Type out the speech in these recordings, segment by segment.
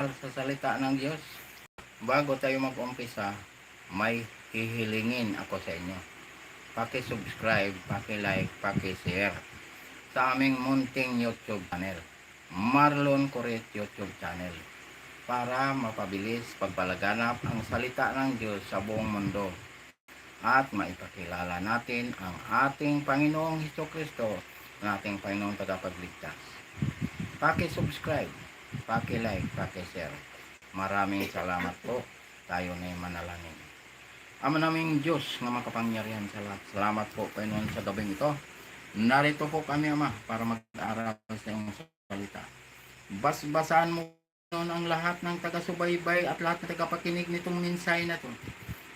sa salita ng Diyos. Bago tayo mag-umpisa, may hihilingin ako sa inyo. Paki-subscribe, paki-like, paki-share sa aming munting YouTube channel. Marlon Coret YouTube channel para mapabilis pagpalaganap ang salita ng Diyos sa buong mundo at maipakilala natin ang ating Panginoong Heso Kristo ating Panginoong Tagapagligtas. Paki-subscribe, paki-like, paki-share. Maraming salamat po. Tayo na manalangin. Ama naming Diyos na makapangyarihan sa lahat. Salamat po Panginoon sa gabing ito. Narito po kami Ama para mag-aaral sa iyong salita. Basbasan mo Panginoon ang lahat ng taga-subaybay at lahat ng tagapakinig nitong mensahe na to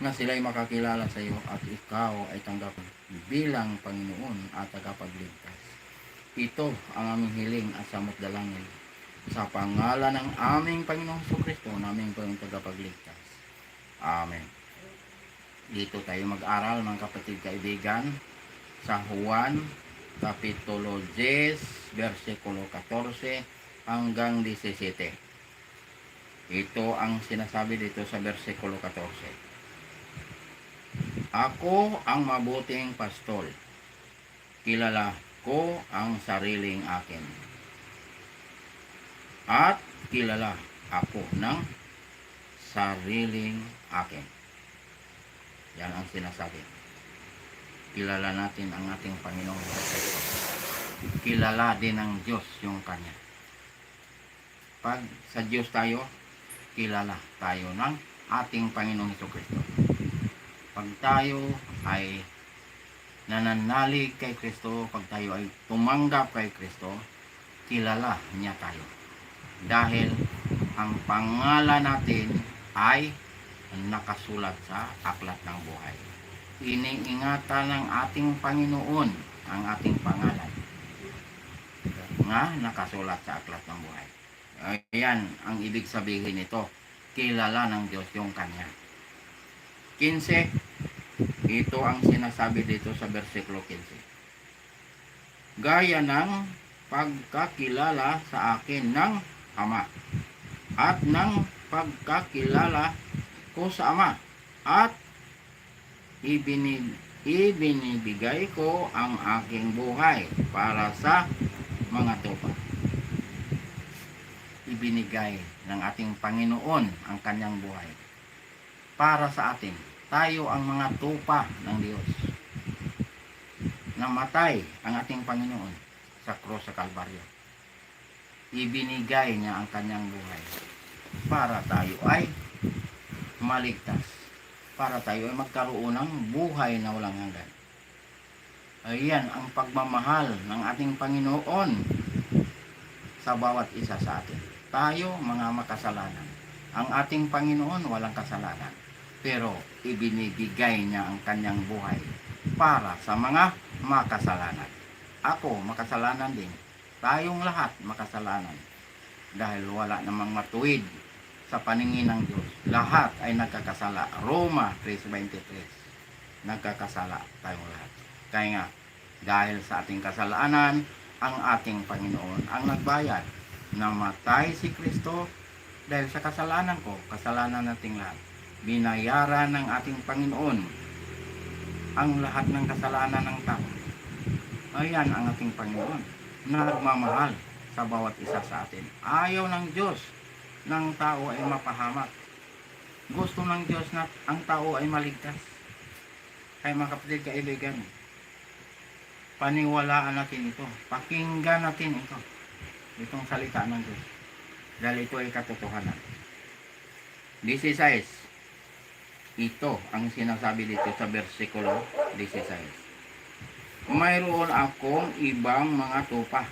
na sila'y makakilala sa iyo at ikaw ay tanggap bilang Panginoon at tagapagligtas. Ito ang aming hiling at samot dalangin sa pangalan ng aming Panginoong Kristo naming Panginoong tagapagligtas. Amen. Dito tayo mag-aral mga kapatid kaibigan sa Juan Kapitulo 10, versikulo 14 hanggang 17. Ito ang sinasabi dito sa versikulo 14. Ako ang mabuting pastol. Kilala ko ang sariling akin. At kilala ako ng sariling akin. Yan ang sinasabi. Kilala natin ang ating Panginoong Kristo. Kilala din ng Diyos yung Kanya. Pag sa Diyos tayo, kilala tayo ng ating Panginoong Heso Kristo. Pag tayo ay nananalig kay Kristo, pag tayo ay tumanggap kay Kristo, kilala niya tayo. Dahil ang pangalan natin ay nakasulat sa aklat ng buhay. Iniingatan ng ating Panginoon ang ating pangalan nga nakasulat sa aklat ng buhay. Ayan ang ibig sabihin nito. Kilala ng Diyos yung Kanya. 15. Ito ang sinasabi dito sa versikulo 15. Gaya ng pagkakilala sa akin ng Ama at ng pagkakilala ko sa Ama at ibinib ibinibigay ko ang aking buhay para sa mga tupa. Ibinigay ng ating Panginoon ang kanyang buhay para sa atin. Tayo ang mga tupa ng Diyos. Namatay ang ating Panginoon sa krus sa Kalbaryo. Ibinigay niya ang kanyang buhay para tayo ay maligtas. Para tayo ay magkaroon ng buhay na walang hanggan. Ayan ang pagmamahal ng ating Panginoon sa bawat isa sa atin. Tayo mga makasalanan. Ang ating Panginoon walang kasalanan. Pero ibinibigay niya ang kanyang buhay para sa mga makasalanan. Ako, makasalanan din. Tayong lahat makasalanan. Dahil wala namang matuwid sa paningin ng Diyos. Lahat ay nagkakasala. Roma 3.23 Nagkakasala tayong lahat. Kaya nga, dahil sa ating kasalanan, ang ating Panginoon ang nagbayad. Namatay si Kristo dahil sa kasalanan ko, kasalanan nating lahat. Binayaran ng ating Panginoon ang lahat ng kasalanan ng tao. Ayan ang ating Panginoon nagmamahal sa bawat isa sa atin. Ayaw ng Diyos ng tao ay mapahamak. Gusto ng Diyos na ang tao ay maligtas. Kaya mga kapatid, kaibigan, paniwalaan natin ito. Pakinggan natin ito. Itong salita ng Diyos. Dahil ito ay katotohanan. 16. Ito ang sinasabi dito sa versikulo 16. Mayroon akong ibang mga tupa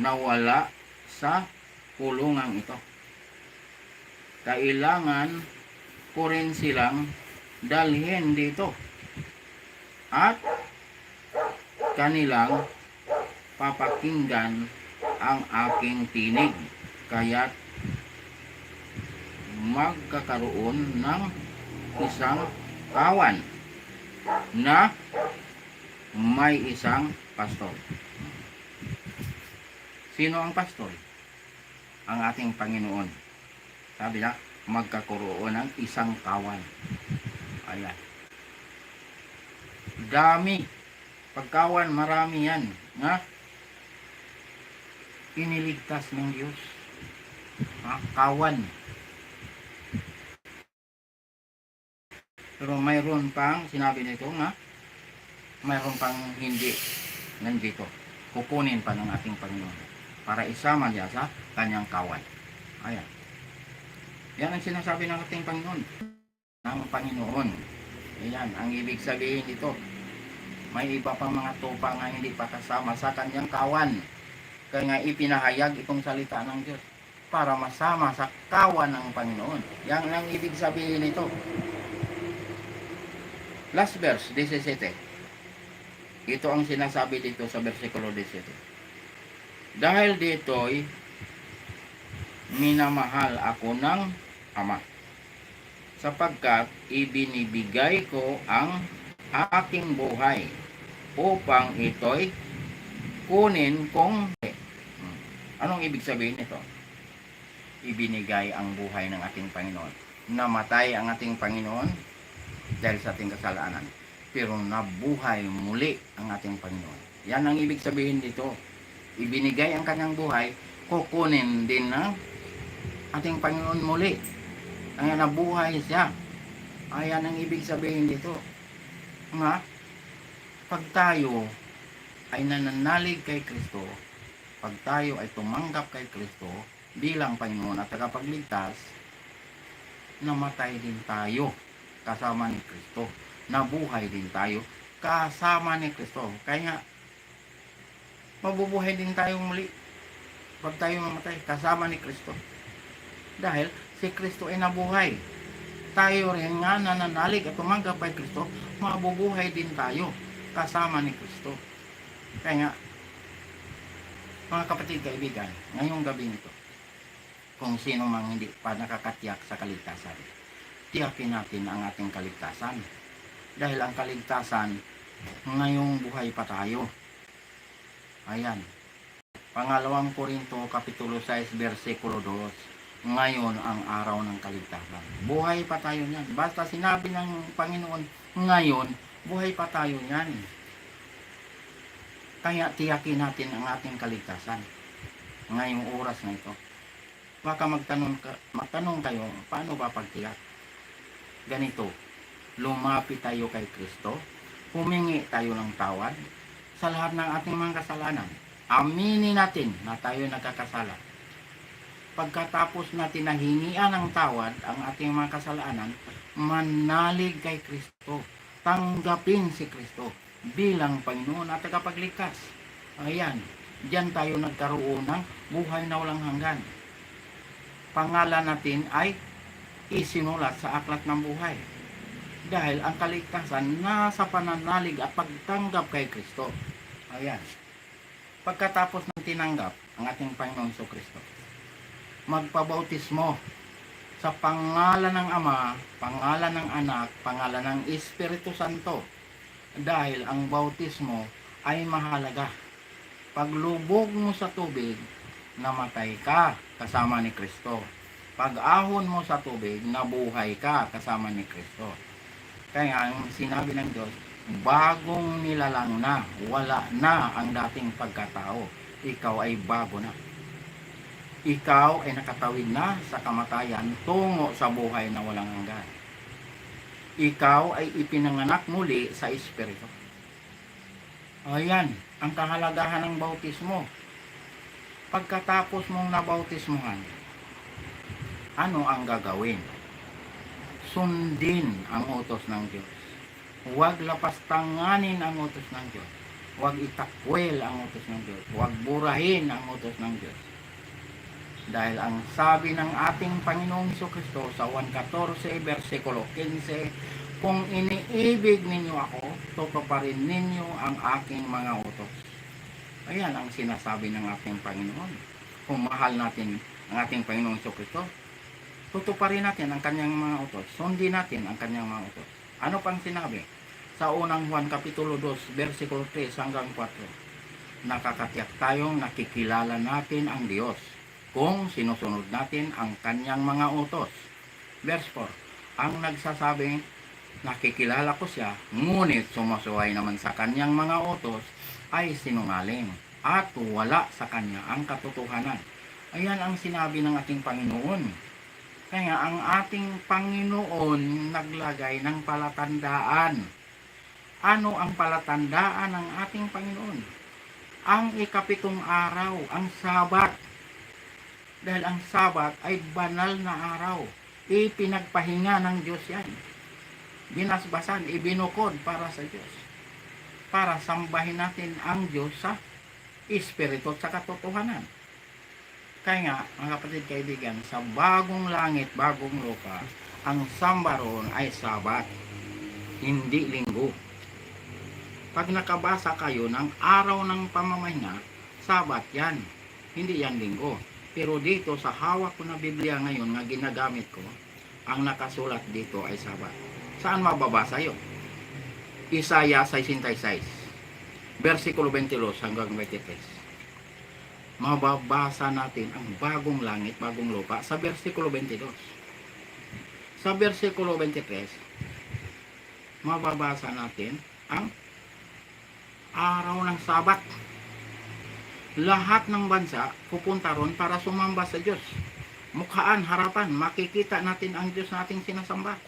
na wala sa kulungang ito. Kailangan ko rin silang dalhin dito. At kanilang papakinggan ang aking tinig. Kaya't magkakaroon ng isang kawan na may isang pastor. Sino ang pastor? Ang ating Panginoon. Sabi na, magkakaroon ng isang kawan. Ayan. Dami. Pagkawan, marami yan. Nga? Iniligtas ng Diyos. Ha? Kawan. Pero mayroon pang, sinabi nito nga, mayroon pang hindi nandito. Kukunin pa ng ating Panginoon para isama niya sa kanyang kawan. Ayan. Yan ang sinasabi ng ating Panginoon. Ng Panginoon. Ayan, ang ibig sabihin nito. May iba pang mga tupa nga hindi pa kasama sa kanyang kawan. Kaya nga ipinahayag itong salita ng Diyos para masama sa kawan ng Panginoon. Yan ang ibig sabihin nito. Last verse, 17. Ito ang sinasabi dito sa versikulo 17. Dahil dito'y minamahal ako ng Ama sapagkat ibinibigay ko ang aking buhay upang ito'y kunin kong. Anong ibig sabihin nito? Ibinigay ang buhay ng ating Panginoon. Namatay ang ating Panginoon dahil sa ating kasalanan. Pero nabuhay muli ang ating Panginoon. Yan ang ibig sabihin dito. Ibinigay ang kanyang buhay, kukunin din ng ating Panginoon muli. Kaya nabuhay siya. Ayan ang ibig sabihin dito. Nga, pag tayo ay nananalig kay Kristo, pag tayo ay tumanggap kay Kristo bilang Panginoon at tagapagligtas, namatay din tayo kasama ni Kristo. Nabuhay din tayo kasama ni Kristo. Kaya mabubuhay din tayo muli pag tayo mamatay kasama ni Kristo. Dahil si Kristo ay nabuhay. Tayo rin nga nananalig at tumanggap kay Kristo, mabubuhay din tayo kasama ni Kristo. Kaya mga kapatid kaibigan, ngayong gabi nito, kung sino mang hindi pa nakakatiyak sa kaligtasan, tiyakin natin ang ating kaligtasan. Dahil ang kaligtasan, ngayong buhay pa tayo. Ayan. Pangalawang Korinto, Kapitulo 6, versikulo 2. Ngayon ang araw ng kaligtasan. Buhay pa tayo niyan. Basta sinabi ng Panginoon, ngayon, buhay pa tayo niyan. Kaya tiyakin natin ang ating kaligtasan. Ngayong oras na ito. Baka magtanong, ka, magtanong kayo, paano ba pagtiyak? Ganito, lumapit tayo kay Kristo, humingi tayo ng tawad sa lahat ng ating mga kasalanan. Aminin natin na tayo nagkakasala. Pagkatapos natin na hingian ng tawad ang ating mga kasalanan, manalig kay Kristo. Tanggapin si Kristo bilang Panginoon at tagapagligtas. Ayan, diyan tayo nagkaroon ng buhay na walang hanggan. Pangalan natin ay isinulat sa aklat ng buhay. Dahil ang kaligtasan nasa pananalig at pagtanggap kay Kristo. Ayan. Pagkatapos ng tinanggap ang ating Panginoon so Kristo, magpabautismo sa pangalan ng Ama, pangalan ng Anak, pangalan ng Espiritu Santo. Dahil ang bautismo ay mahalaga. Paglubog mo sa tubig, namatay ka kasama ni Kristo. Pag ahon mo sa tubig, nabuhay ka kasama ni Kristo. Kaya ang sinabi ng Diyos, bagong nilalang na, wala na ang dating pagkatao. Ikaw ay bago na. Ikaw ay nakatawid na sa kamatayan tungo sa buhay na walang hanggan. Ikaw ay ipinanganak muli sa Espiritu. Ayan, ang kahalagahan ng bautismo. Pagkatapos mong nabautismuhan, ano ang gagawin? Sundin ang utos ng Diyos. Huwag lapastanganin ang utos ng Diyos. Huwag itakwil ang utos ng Diyos. Huwag burahin ang utos ng Diyos. Dahil ang sabi ng ating Panginoong Kristo sa 1.14 versikulo 15, Kung iniibig ninyo ako, tutuparin ninyo ang aking mga utos. Ayan ang sinasabi ng ating Panginoon. Kung mahal natin ang ating Panginoong Kristo, tutuparin natin ang kanyang mga utos. Sundin natin ang kanyang mga utos. Ano pang sinabi? Sa unang Juan Kapitulo 2, versikulo 3 hanggang 4. Nakakatiyak tayong nakikilala natin ang Diyos kung sinusunod natin ang kanyang mga utos. Verse 4, ang nagsasabing nakikilala ko siya, ngunit sumusuway naman sa kanyang mga utos ay sinungaling at wala sa kanya ang katotohanan. Ayan ang sinabi ng ating Panginoon. Kaya ang ating Panginoon naglagay ng palatandaan. Ano ang palatandaan ng ating Panginoon? Ang ikapitong araw, ang Sabat. Dahil ang Sabat ay banal na araw. Ipinagpahinga ng Diyos yan. Binasbasan, ibinukod para sa Diyos. Para sambahin natin ang Diyos sa Espiritu at sa katotohanan. Kaya nga, mga kapatid kaibigan, sa bagong langit, bagong lupa, ang samba ay sabat, hindi linggo. Pag nakabasa kayo ng araw ng pamamahinga, sabat yan, hindi yan linggo. Pero dito sa hawak ko na Biblia ngayon na ginagamit ko, ang nakasulat dito ay sabat. Saan mababasa yun? Isaiah 66, versikulo 22 hanggang 23 mababasa natin ang bagong langit, bagong lupa sa versikulo 22. Sa versikulo 23, mababasa natin ang araw ng Sabat. Lahat ng bansa pupunta ron para sumamba sa Diyos. Mukhaan, harapan, makikita natin ang Diyos nating sinasamba.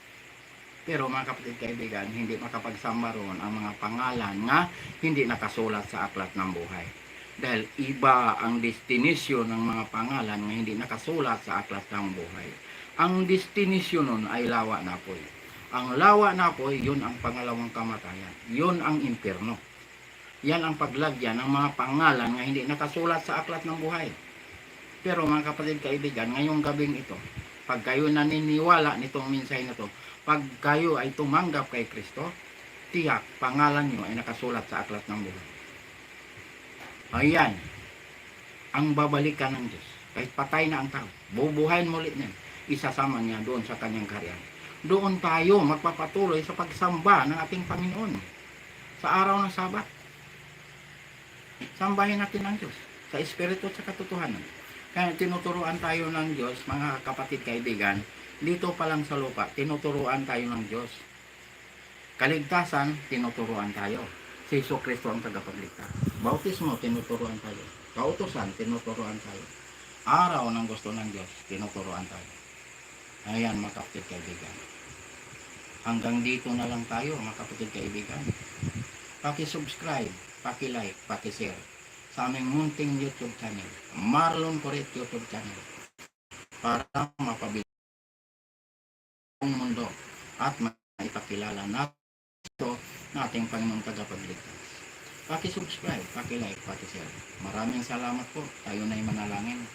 Pero mga kapatid kaibigan, hindi makapagsamba ron ang mga pangalan nga hindi nakasulat sa aklat ng buhay dahil iba ang destinasyon ng mga pangalan na hindi nakasulat sa aklat ng buhay. Ang destinasyon nun ay lawa na po. Ang lawa na po, yun ang pangalawang kamatayan. Yun ang impyerno. Yan ang paglagyan ng mga pangalan na hindi nakasulat sa aklat ng buhay. Pero mga kapatid kaibigan, ngayong gabing ito, pag kayo naniniwala nitong mensahe na to, pag kayo ay tumanggap kay Kristo, tiyak, pangalan nyo ay nakasulat sa aklat ng buhay. Ayan. Ang babalikan ng Diyos. Kahit patay na ang tao. Bubuhayin muli niya. Isasama niya doon sa kanyang karyan. Doon tayo magpapatuloy sa pagsamba ng ating Panginoon. Sa araw ng Sabat. Sambahin natin ang Diyos. Sa Espiritu at sa katotohanan. Kaya tinuturuan tayo ng Diyos, mga kapatid kaibigan, dito pa lang sa lupa, tinuturuan tayo ng Diyos. Kaligtasan, tinuturuan tayo si Iso Kristo ang tagapagligtas. Bautismo, tinuturuan tayo. Kautosan, tinuturuan tayo. Araw ng gusto ng Diyos, tinuturuan tayo. Ayan, mga kapatid kaibigan. Hanggang dito na lang tayo, mga kapatid kaibigan. Paki-subscribe, paki-like, paki-share sa aming munting YouTube channel. Marlon Coret YouTube channel. Para mapabilis ang mundo at maipakilala natin ito nating Panginoong tagapagligtas. Paki-subscribe, paki-like, paki-share. Maraming salamat po. Tayo na manalangin.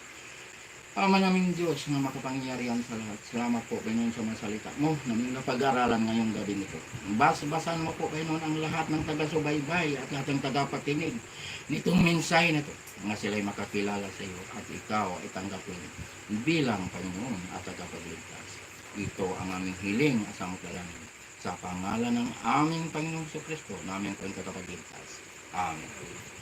Ama naming Diyos na makapangyarihan sa lahat. Salamat po, Panginoon, sa mga salita mo na napag-aralan ngayong gabi nito. Bas-basan mo po, Panginoon, ang lahat ng taga-subaybay at lahat ng tagapakinig nitong mensahe na ito nga sila'y makakilala sa iyo at ikaw ay tanggapin bilang Panginoon at tagapagligtas. Ito ang aming hiling at samutalanin sa pangalan ng aming Panginoong Kristo, namin po ang tagapagligtas. Amen.